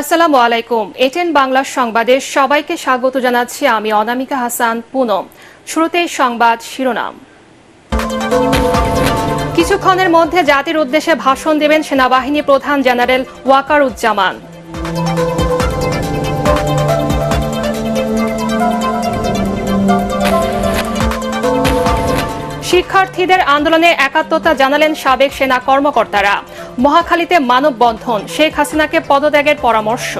আসসালামু আলাইকুম। এটেন বাংলা সংবাদে সবাইকে স্বাগত জানাচ্ছি আমি অনামিকা হাসান, পুনম। শুরুতেই সংবাদ শিরোনাম। কিছুক্ষণের মধ্যে জাতির উদ্দেশ্যে ভাষণ দেবেন সেনাবাহিনী প্রধান জেনারেল ওয়াকারুজ্জামান। শিক্ষার্থীদের আন্দোলনে একাত্মতা জানালেন সাবেক সেনা কর্মকর্তারা। মহাখালীতে মানববন্ধন। শেখ হাসিনাকে পদত্যাগের পরামর্শ।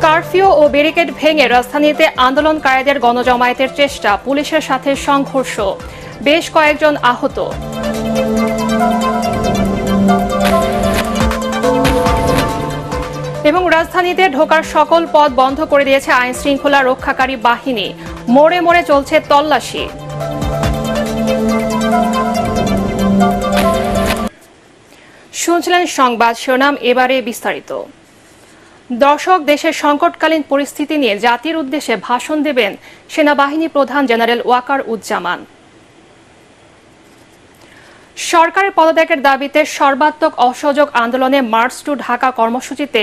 কারফিউ ও ব্যারিকেড ভেঙে রাজধানীতে আন্দোলনকারীদের গণজমায়েতের চেষ্টা, পুলিশের সাথে সংঘর্ষ। বেশ কয়েকজন আহত। এবং রাজধানীতে ঢোকার সকল পথ বন্ধ করে দিয়েছে আইন শৃঙ্খলা রক্ষাকারী বাহিনী। মোড়ে মোড়ে চলছে তল্লাশি। শুনছিলেন সংবাদ শিরোনাম, এবারে বিস্তারিত। দর্শক, দেশের সংকটকালীন পরিস্থিতি নিয়ে জাতির উদ্দেশ্যে ভাষণ দেবেন সেনাবাহিনী প্রধান জেনারেল ওয়াকার উজ্জামান। সরকারের পদত্যাগের দাবিতে সর্বাত্মক অসহযোগ আন্দোলনে মার্চ টু ঢাকা কর্মসূচিতে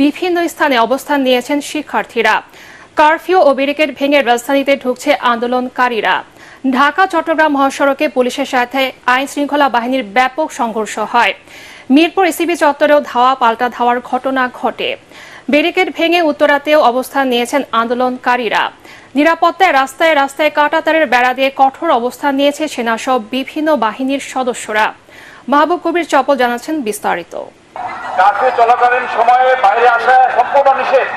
বিভিন্ন স্থানে অবস্থান নিয়েছেন শিক্ষার্থীরা। কারফিউ ও ব্যারিকেড ভেঙে রাজধানীতে ঢুকছে আন্দোলনকারীরা। ঢাকা চট্টগ্রাম মহাসড়কে পুলিশের সাথে আইন শৃঙ্খলা বাহিনীর ব্যাপক সংঘর্ষ হয়। মিরপুর এসিবি চত্বরেও ধাওয়া, পাল্টা ধাওয়ার ঘটনা ঘটে। ব্যারিকেড ভেঙে উত্তরাতেও অবস্থান নিয়েছেন আন্দোলনকারীরা। নিরাপত্তায় রাস্তায় রাস্তায় কাটাতারের বেড়া দিয়ে কঠোর অবস্থান নিয়েছে সেনাসহ বিভিন্ন বাহিনীর সদস্যরা। মাহবুব কবির চপল জানাচ্ছেন বিস্তারিত। চলাকালীন সময়ে বাইরে আসা সম্পূর্ণ নিষেধ।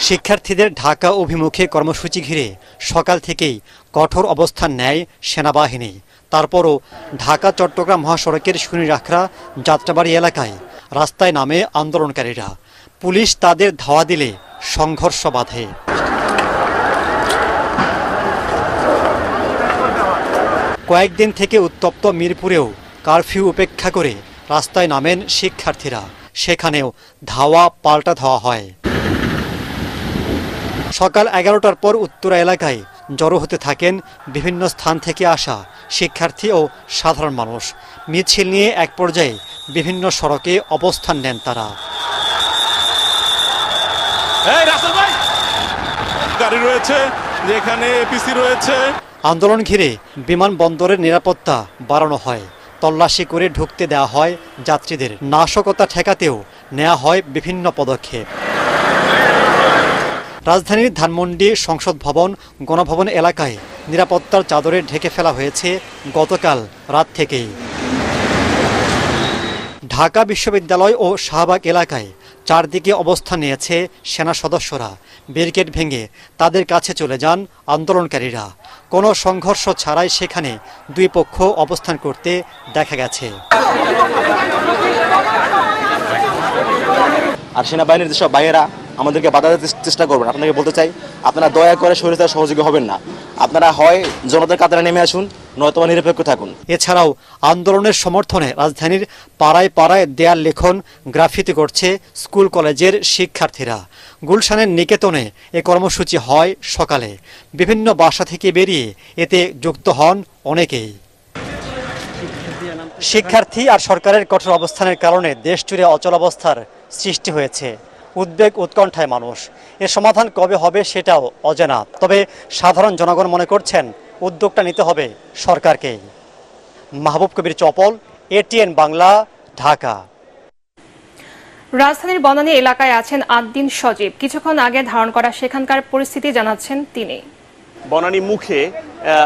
শিক্ষার্থীদের ঢাকা অভিমুখে কর্মসূচি ঘিরে সকাল থেকেই কঠোর অবস্থান নেয় সেনাবাহিনী। তারপরও ঢাকা, চট্টগ্রাম মহাসড়কের সুনিরাখরা যাত্রাবাড়ি এলাকায় রাস্তায় নামে আন্দোলনকারীরা। পুলিশ তাদের ধাওয়া দিলে সংঘর্ষ বাধে। কয়েকদিন থেকে উত্তপ্ত মিরপুরেও কারফিউ উপেক্ষা করে রাস্তায় নামেন শিক্ষার্থীরা। সেখানেও ধাওয়া পাল্টা ধাওয়া হয়। সকাল এগারোটার পর উত্তরা এলাকায় জড়ো হতে থাকেন বিভিন্ন স্থান থেকে আসা শিক্ষার্থী ও সাধারণ মানুষ। মিছিল নিয়ে এক পর্যায়ে বিভিন্ন সড়কে অবস্থান নেন তারা। এই গাড়ি রয়েছে যেখানে এপিসি রয়েছে। আন্দোলন ঘিরে বিমানবন্দরের নিরাপত্তা বাড়ানো হয়। তল্লাশি করে ঢুকতে দেওয়া হয় যাত্রীদের। নাশকতা ঠেকাতেও নেওয়া হয় বিভিন্ন পদক্ষেপ। রাজধানীর ধানমন্ডি সংসদ ভবন, গণভবন এলাকায় নিরাপত্তার চাদরে ঢেকে ফেলা হয়েছে গতকাল রাত থেকেই। ঢাকা বিশ্ববিদ্যালয় ও শাহবাগ এলাকায় চারদিকে অবস্থান নিয়েছে সেনা সদস্যরা। ব্যারিকেড ভেঙে তাদের কাছে চলে যান আন্দোলনকারীরা। কোনো সংঘর্ষ ছাড়াই সেখানে দুই পক্ষ অবস্থান করতে দেখা গেছে। আর সেনাবাহিনীর যেসব ভাইয়েরা আমাদেরকে বাধা দিতে চেষ্টা করবেন। আপনাকে বলতে চাই, আপনারা দয়া করে শরীরে সহযোগী হবেন না। আপনারা হয় জনতার কাতারে নেমে আসুন, নয়তোবা নিরপেক্ষ থাকুন। এছাড়াও আন্দোলনের সমর্থনে রাজধানীর পাড়ায় পাড়ায় দেয়াল লেখন গ্রাফিতি করছে স্কুল কলেজের শিক্ষার্থীরা। গুলশানের নিকেতনে এ কর্মসূচি হয় সকালে। বিভিন্ন বাসা থেকে বেরিয়ে এতে যুক্ত হন অনেকেই। শিক্ষার্থী আর সরকারের কঠোর অবস্থানের কারণে দেশ জুড়ে অচলাবস্থার সৃষ্টি হয়েছে। উদ্বেগ উৎকণ্ঠায় মানুষ। এর সমাধান কবে হবে সেটাও অজানা। তবে সাধারণ জনগণ মনে করছেন উদ্যোগটা নিতে হবে সরকারকেই। মাহবুব কবির চপল এটিএন বাংলা, ঢাকা। রাজধানীর বনানী এলাকায় আছেন আদ্দিন সজীব। কিছুক্ষণ আগে ধারণ করা সেখানকার পরিস্থিতি জানাচ্ছেন তিনি। বনানী মুখে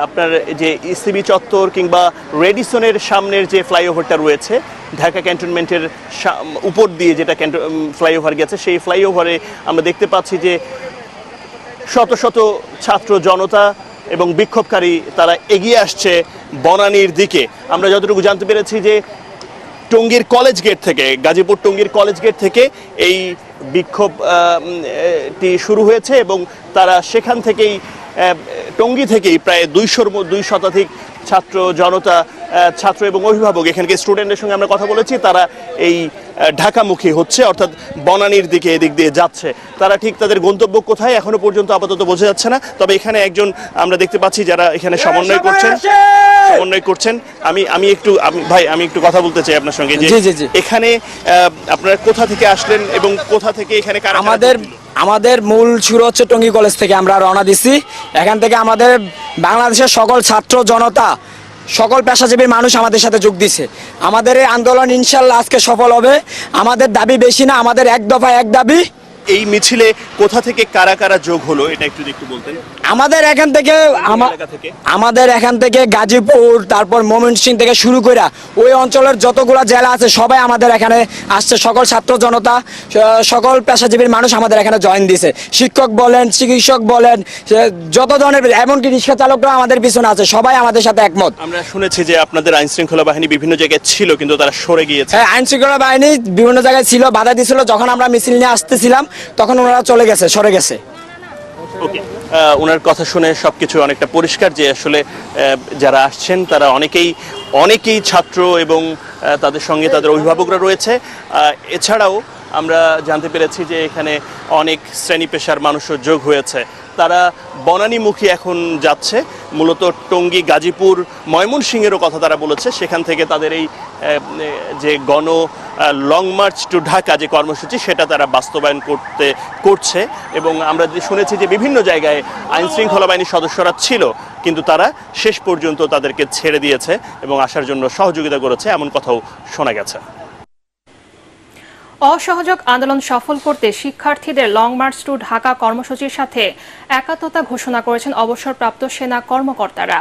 আপনার যে ইসিবি চত্বর কিংবা রেডিসনের সামনের যে ফ্লাইওভারটা রয়েছে ঢাকা ক্যান্টনমেন্টের উপর দিয়ে যেটা ফ্লাইওভার গেছে সেই ফ্লাইওভারে আমরা দেখতে পাচ্ছি যে শত শত ছাত্র জনতা এবং বিক্ষোভকারী তারা এগিয়ে আসছে বনানীর দিকে। আমরা যতটুকু জানতে পেরেছি যে টঙ্গীর কলেজ গেট থেকে গাজীপুর টঙ্গীর কলেজ গেট থেকে এই বিক্ষোভ আহ, উম, এ, টি শুরু হয়েছে এবং তারা সেখান থেকেই টঙ্গী থেকেই প্রায় দুইশোর দুই শতাধিক ছাত্র জনতা ছাত্র এবং অভিভাবক এখানকার স্টুডেন্টের সঙ্গে আমরা কথা বলেছি। তারা এই ঢাকামুখী হচ্ছে অর্থাৎ বনানীর দিকে এদিক দিয়ে যাচ্ছে। তারা ঠিক তাদের গন্তব্য কোথায় এখনও পর্যন্ত আপাতত বোঝা যাচ্ছে না। তবে এখানে একজন আমরা দেখতে পাচ্ছি যারা এখানে সমন্বয় করছেন। সমন্বয় করছেন। আমি আমি একটু ভাই আমি একটু কথা বলতে চাই আপনার সঙ্গে যে জি, জি, জি। এখানে আপনারা কোথা থেকে আসলেন এবং কোথা থেকে এখানে আমাদের? আমাদের মূল শুরু হচ্ছে টঙ্গী কলেজ থেকে আমরা রওনা দিচ্ছি এখান থেকে আমাদের বাংলাদেশের সকল ছাত্র, জনতা, সকল পেশাজীবীর মানুষ আমাদের সাথে যোগ দিছে। আমাদের এই আন্দোলন ইনশাল্লাহ আজকে সফল হবে। আমাদের দাবি বেশি না, আমাদের এক দফা এক দাবি। এই মিছিলে কোথা থেকে কারা কারা যোগ হলো এটা একটু একটু বলতেন। আমাদের এখান থেকে? আমাদের এখান থেকে গাজীপুর তারপর ময়মনসিং থেকে শুরু করে ওই অঞ্চলের যতগুলো জেলা আছে সবাই আমাদের এখানে আসছে। সকল ছাত্র জনতা সকল পেশাজীবীর মানুষ আমাদের এখানে জয়েন দিছে। শিক্ষক বলেন চিকিৎসক বলেন যত ধরনের এমনকি রিক্সা চালকরা আমাদের পিছনে আছে সবাই আমাদের সাথে একমত। আমরা শুনেছি যে আপনাদের আইন শৃঙ্খলা বাহিনী বিভিন্ন জায়গায় ছিল কিন্তু তারা সরে গিয়েছে। হ্যাঁ আইন শৃঙ্খলা বাহিনী বিভিন্ন জায়গায় ছিল বাধা দিছিল। যখন আমরা মিছিল নিয়ে আসতেছিলাম তখন ওনারা চলে গেছে, সরে গেছে। ওকে ওনার কথা শুনে সবকিছু অনেকটা পরিষ্কার যে আসলে যারা আসছেন, তারা অনেকেই অনেকেই ছাত্র এবং তাদের সঙ্গে তাদের অভিভাবকরা রয়েছে। এছাড়াও আমরা জানতে পেরেছি যে এখানে অনেক শ্রেণি পেশার মানুষও যোগ হয়েছে। তারা বনানীমুখী এখন যাচ্ছে। মূলত টঙ্গী, গাজীপুর, ময়মনসিংহেরও কথা তারা বলেছে। সেখান থেকে তাদের এই যে গণ লং মার্চ টু ঢাকা যে কর্মসূচি, সেটা তারা বাস্তবায়ন করতে, করছে। এবং আমরা শুনেছি যে বিভিন্ন জায়গায় আইন শৃঙ্খলা বাহিনীর সদস্যরা ছিল, কিন্তু তারা শেষ পর্যন্ত তাদেরকে ছেড়ে দিয়েছে এবং আসার জন্য সহযোগিতা করেছে, এমন কথাও শোনা গেছে। অসহযোগ আন্দোলন সফল করতে শিক্ষার্থীদের লং মার্চ টু ঢাকা কর্মসূচির সাথে একাত্মতা ঘোষণা করেছেন অবসরপ্রাপ্ত সেনা কর্মকর্তারা।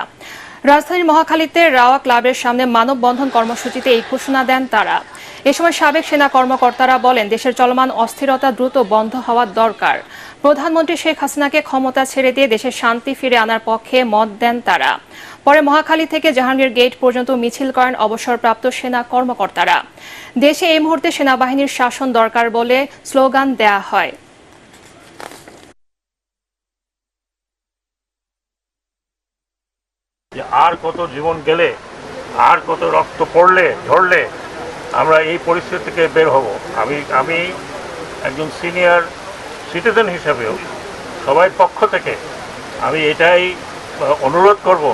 রাজধানীর মহাখালীতে রাওয়া ক্লাবের সামনে মানববন্ধন কর্মসূচিতে এই ঘোষণা দেন তারা। এ সময় সাবেক সেনা কর্মকর্তারা বলেন, দেশের চলমান অস্থিরতা দ্রুত বন্ধ হওয়ার দরকার। প্রধানমন্ত্রী শেখ হাসিনাকে ক্ষমতা ছেড়ে দিয়ে দেশে শান্তি ফিরে আনার পক্ষে মত দেন তারা। পরে মহাখালী থেকে জাহাঙ্গীর গেট পর্যন্ত মিছিল করেন অবসরপ্রাপ্ত সেনা কর্মকর্তারা। দেশে এই মুহূর্তে সেনাবাহিনীর শাসন দরকার বলে স্লোগান দেয়া হয়। আর কত জীবন গেলে, আর কত রক্ত পড়লে, ঝরলে, আমরা এই পরিস্থিতি থেকে বের হব। আমি আমি একজন সিনিয়র সিটিজেন হিসাবেও সবাই পক্ষ থেকে আমি এটাই অনুরোধ করব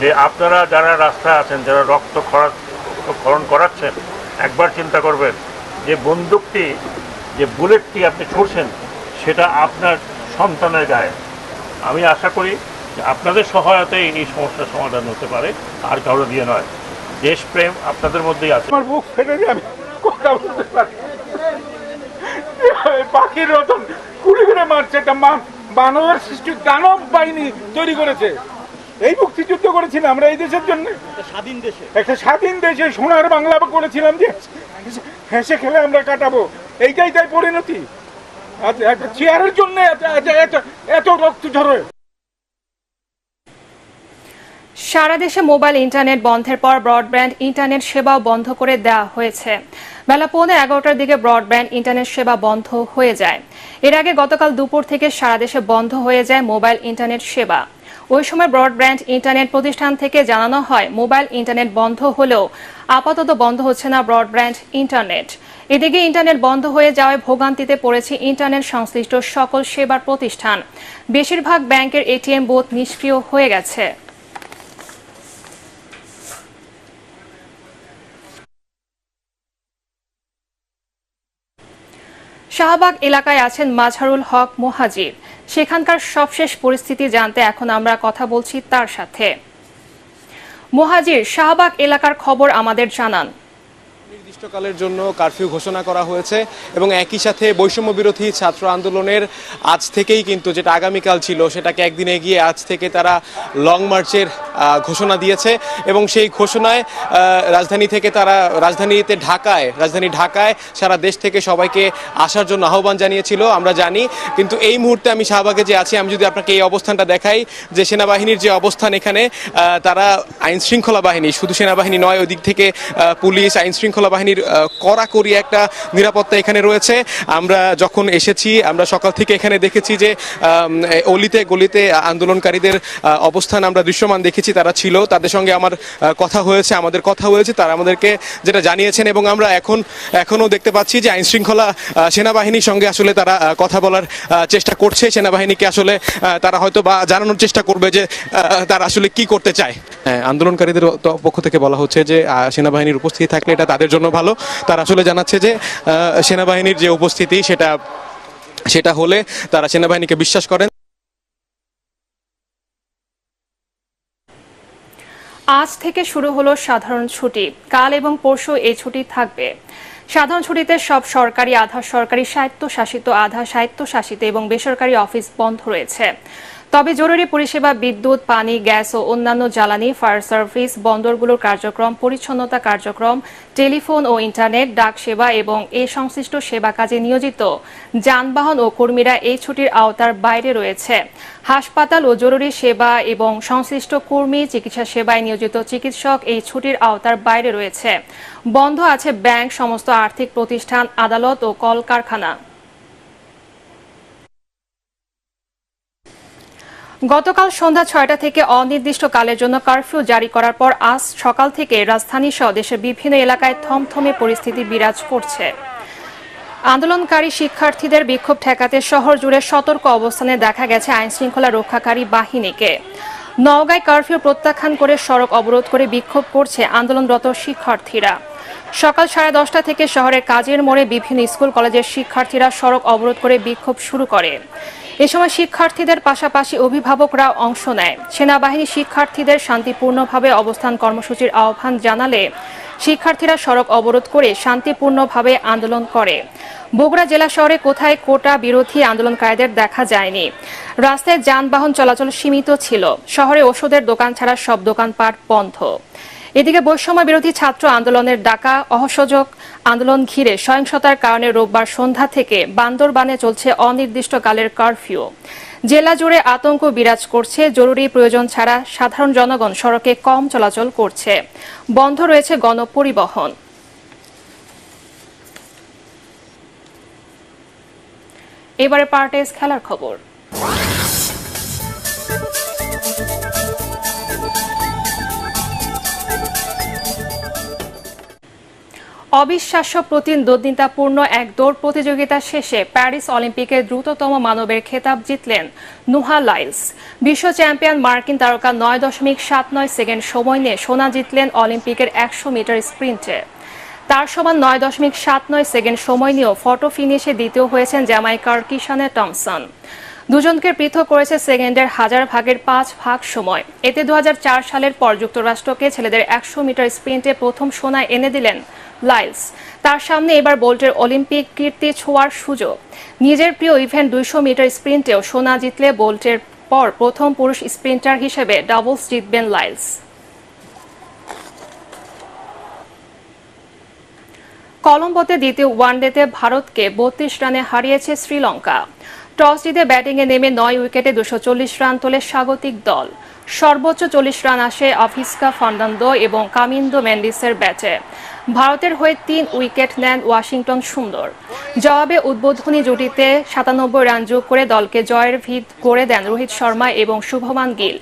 যে আপনারা যারা রাস্তায় আছেন, যারা রক্ত খরা খরণ করাচ্ছেন, একবার চিন্তা করবেন যে বন্দুকটি, যে বুলেটটি আপনি ছুড়ছেন, সেটা আপনার সন্তানের গায়ে। আমি আশা করি আপনাদের সহায়তায় এই সমস্যার সমাধান হতে পারে, আর কারও দিয়ে নয়। দেশপ্রেম আপনাদের মধ্যেই আছে। আমার বুক ফেটে আমি কথা বলতে পারি। পাখির রতন কুড়ি করে মারছে একটা মানবের সৃষ্টি দানব বাহিনী তৈরি করেছে। এই মুক্তিযুদ্ধ করেছিলাম আমরা এই দেশের জন্য। স্বাধীন দেশে। একটা স্বাধীন দেশে সোনার বাংলা করেছিলাম যে হেসে খেলে আমরা কাটাবো। এইটাই তাই পরিণতি। আচ্ছা একটা চেয়ারের জন্য এত রক্ত ঝরে। সারা দেশে মোবাইল ইন্টারনেট বন্ধের পর ব্রডব্যান্ড ইন্টারনেট সেবাও বন্ধ করে দেওয়া হয়েছে। বেলা পৌনে এগারোটার দিকে ব্রডব্যান্ড ইন্টারনেট সেবা বন্ধ হয়ে যায়। এর আগে গতকাল দুপুর থেকে সারা দেশে বন্ধ হয়ে যায় মোবাইল ইন্টারনেট সেবা। ওই সময় ব্রডব্যান্ড ইন্টারনেট প্রতিষ্ঠান থেকে জানানো হয়, মোবাইল ইন্টারনেট বন্ধ হলেও আপাতত বন্ধ হচ্ছে না ব্রডব্যান্ড ইন্টারনেট। এদিকে ইন্টারনেট বন্ধ হয়ে যাওয়ায় ভোগান্তিতে পড়েছে ইন্টারনেট সংশ্লিষ্ট সকল সেবার প্রতিষ্ঠান। বেশিরভাগ ব্যাংকের এটিএম বুথ নিষ্ক্রিয় হয়ে গেছে। শাহবাগ এলাকায় আছেন মাজহারুল হক মোহাজির। সেখানকার সবশেষ পরিস্থিতি জানতে এখন আমরা কথা বলছি তার সাথে। মোহাজির শাহবাগ এলাকার খবর আমাদের জানান। অনির্দিষ্টকালের জন্য কারফিউ ঘোষণা করা হয়েছে এবং একই সাথে বৈষম্য বিরোধী ছাত্র আন্দোলনের আজ থেকেই কিন্তু যেটা আগামীকাল ছিল সেটাকে একদিন এগিয়ে আজ থেকে তারা লং মার্চের ঘোষণা দিয়েছে এবং সেই ঘোষণায় রাজধানী থেকে তারা, রাজধানীতে ঢাকায়, রাজধানী ঢাকায় সারা দেশ থেকে সবাইকে আসার জন্য আহ্বান জানিয়েছিল, আমরা জানি। কিন্তু এই মুহূর্তে আমি শাহবাগে যে আছি, আমি যদি আপনাকে এই অবস্থানটা দেখাই, যে সেনাবাহিনীর যে অবস্থান এখানে তারা আইন শৃঙ্খলা বাহিনী, শুধু সেনাবাহিনী নয় ওই দিক থেকে পুলিশ আইন শৃঙ্খলা বাহিনী সেনাবাহিনীর আহ, কড়াকড়ি একটা নিরাপত্তা এখানে রয়েছে। আমরা যখন এসেছি আমরা সকাল থেকে এখানে দেখেছি যে অলিতে গলিতে আন্দোলনকারীদের অবস্থান আমরা দৃশ্যমান দেখেছি। তারা ছিল তাদের সঙ্গে আমার কথা হয়েছে আমাদের কথা হয়েছে তারা আমাদেরকে যেটা জানিয়েছেন এবং আমরা এখন এখনও দেখতে পাচ্ছি যে আইন শৃঙ্খলা সেনাবাহিনীর সঙ্গে আসলে তারা কথা বলার চেষ্টা করছে। সেনাবাহিনীকে আসলে তারা হয়তো বা জানানোর চেষ্টা করবে যে তারা আসলে কি করতে চায়। হ্যাঁ, আন্দোলনকারীদের পক্ষ থেকে বলা হচ্ছে যে সেনাবাহিনীর উপস্থিতি থাকলে এটা তাদের জন্য ভালো। তারা আসলে জানাচ্ছে যে সেনাবাহিনীর যে উপস্থিতি, সেটা সেটা হলে তারা সেনাবাহিনীকে বিশ্বাস করেন। আজ থেকে শুরু হলো সাধারণ ছুটি। কাল এবং পরশু এই ছুটি থাকবে। সাধারণ ছুটিতে সব সরকারি, আধা সরকারি, স্বায়ত্তশাসিত, আধা স্বায়ত্তশাসিত এবং বেসরকারি অফিস বন্ধ রয়েছে। তবে জরুরি পরিষেবা, বিদ্যুৎ, পানি, গ্যাস ও অন্যান্য জ্বালানি, ফায়ার সার্ভিস, বন্দরগুলোর কার্যক্রম, পরিচ্ছন্নতা কার্যক্রম, টেলিফোন ও ইন্টারনেট, ডাক সেবা এবং এ সংশ্লিষ্ট সেবা কাজে নিয়োজিত। যানবাহন ও কর্মীরা এই ছুটির আওতার বাইরে রয়েছে। হাসপাতাল ও জরুরি সেবা এবং সংশ্লিষ্ট কর্মী, চিকিৎসা সেবায় নিয়োজিত চিকিৎসক এই ছুটির আওতার বাইরে রয়েছে। বন্ধ আছে ব্যাংক, সমস্ত আর্থিক প্রতিষ্ঠান, আদালত ও কলকারখানা। গতকাল সন্ধ্যা ছয়টা থেকে অনির্দিষ্টকালের জন্য কারফিউ জারি করার পর আজ সকাল থেকে রাজধানী সহ দেশের বিভিন্ন এলাকায় থমথমে পরিস্থিতি বিরাজ করছে। আন্দোলনকারী শিক্ষার্থীদের বিক্ষোভ ঠেকাতে শহর জুড়ে সতর্ক অবস্থানে দেখা গেছে আইন শৃঙ্খলা রক্ষাকারী বাহিনীকে। নওগাঁয় কারফিউ প্রত্যাখ্যান করে সড়ক অবরোধ করে বিক্ষোভ করছে আন্দোলনরত শিক্ষার্থীরা। সকাল সাড়ে দশটা থেকে শহরের কাজের মোড়ে বিভিন্ন স্কুল, কলেজের শিক্ষার্থীরা সড়ক অবরোধ করে বিক্ষোভ শুরু করে। এ সময় শিক্ষার্থীদের পাশাপাশি অভিভাবকরাও অংশ নেয়। সেনাবাহিনী শিক্ষার্থীদের শান্তিপূর্ণভাবে অবস্থান কর্মসূচির আহ্বান জানালে শিক্ষার্থীরা সড়ক অবরোধ করে শান্তিপূর্ণভাবে আন্দোলন করে। বগুড়া জেলা শহরে কোথায় কোটা বিরোধী আন্দোলনকারীদের দেখা যায়নি। রাস্তায় যানবাহন চলাচল সীমিত ছিল। শহরে ওষুধের দোকান ছাড়া সব দোকানপাট বন্ধ। এদিকে বৈষম্য বিরোধী ছাত্র আন্দোলনের ডাকা, অসহযোগ আন্দোলন ঘিরে সহিংসতার কারণে রোববার সন্ধ্যা থেকে বান্দরবানে চলছে অনির্দিষ্টকালের কারফিউ। জেলা জুড়ে আতঙ্ক বিরাজ করছে, জরুরি প্রয়োজন ছাড়া সাধারণ জনগণ সড়কে কম চলাচল করছে। বন্ধ রয়েছে গণপরিবহন। এবারে পার্টেস খেলার খবর। অবিশ্বাস্য প্রতিদ্বন্দ্বিতাপূর্ণ এক দৌড় প্রতিযোগিতা শেষে প্যারিস অলিম্পিকের দ্রুততম মানবের খেতাব জিতলেন নুহা লাইলস। বিশ্ব চ্যাম্পিয়ন মার্কিন তারকা নয় দশমিক সাত নয় সেকেন্ড সময় নিয়ে সোনা জিতলেন অলিম্পিকের একশো মিটার স্প্রিন্টে। তার সমান নয় দশমিক সাত নয় সেকেন্ড সময় নিয়েও ফটো ফিনিশে দ্বিতীয় হয়েছেন জ্যামাইকার কিষানে টমসন। দুজনকে পৃথক করেছে সেকেন্ডের হাজার ভাগের পাঁচ ভাগ সময়। এতে দু হাজার চার সালের পর যুক্তরাষ্ট্রকে ছেলেদের একশো মিটার স্প্রিন্টে প্রথম সোনা এনে দিলেন লাইলস। তার সামনে এবার বোল্টের অলিম্পিক কীর্তি ছোঁয়ার সুযোগ। নিজের প্রিয় ইভেন্ট দুইশো মিটার স্প্রিন্টেও সোনা জিতলে বোল্টের পর প্রথম পুরুষ স্প্রিন্টার হিসেবে ডাবলস জিতবেন লাইলস। কলম্বোতে দ্বিতীয় ওয়ানডেতে ভারতকে বত্রিশ রানে হারিয়েছে শ্রীলঙ্কা। টস জিতে ব্যাটিংয়ে নেমে নয় উইকেটে দুশো রান তোলে স্বাগতিক দল। সর্বোচ্চ চল্লিশ রান আসে অফিসকা ফার্নান্দো এবং কামিন্দো মেন্ডিসের ব্যাচে ভারতের হয়ে তিন উইকেট নেন ওয়াশিংটন সুন্দর। জবাবে উদ্বোধনী জুটিতে সাতানব্বই রান যোগ করে দলকে জয়ের ভিত করে দেন রোহিত শর্মা এবং শুভমান গিল।